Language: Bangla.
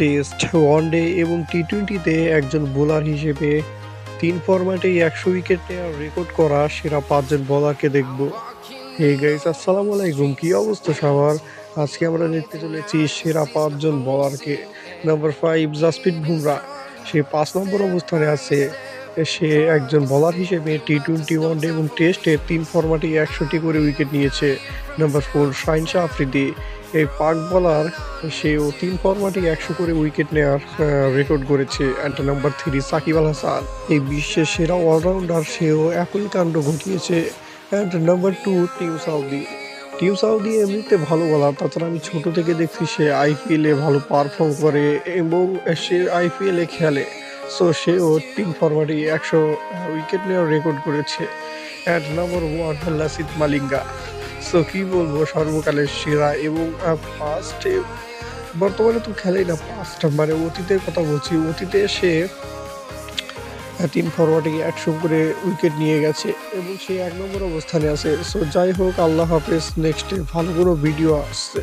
টেস্ট ওয়ানডে এবং টি টোয়েন্টিতে একজন বোলার হিসেবে তিন ফরম্যাটেই একশো উইকেট নেওয়ার রেকর্ড করা সেরা পাঁচজন বোলারকে দেখব। হে গাইস আসসালামু আলাইকুম। কি অবস্থা সবার? আজকে আমরা দেখতে চলেছি সেরা পাঁচজন বোলারকে নাম্বার ফাইভ জাসপ্রিত বুমরা সে পাঁচ নম্বর অবস্থানে আছে। সে একজন বোলার হিসেবে টি টোয়েন্টি ওয়ানডে এবং টেস্টে তিন ফরম্যাটে একশোটি করে উইকেট নিয়েছে। নাম্বার ফোর শাহিন শাহ আফ্রিদি এই পাক বলার সেও তিন ফরম্যাটে একশো করে উইকেট নেওয়ার রেকর্ড করেছে and number three Shakib Al Hasan. এই বিশ্বের সেরা অলরাউন্ডার সেও একই কাণ্ড ঘটিয়েছে and number two Tim Southee. Tim Southee এমনিতে ভালো বলার, তাছাড়া আমি ছোট থেকে দেখছি সে আইপিএলে ভালো পারফর্ম করে এবং সে আইপিএলে খেলে। সো সেও তিন ফরম্যাটে একশো উইকেট নেওয়ার রেকর্ড করেছে and number one Lasith Malinga. So কি বলব? সর্বকালের সেরা এবং ফার্স্ট বর্তমানে তো খেলেই না ফার্স্ট মানে অতীতের কথা বলছি। অতীতে সে তিন ফরওয়ার্ডে একশো করে উইকেট নিয়ে গেছে এবং সে এক নম্বর অবস্থানে আছে। সো যাই হোক, আল্লাহ হাফেজ নেক্সটে ভালো কোনো ভিডিও আসছে।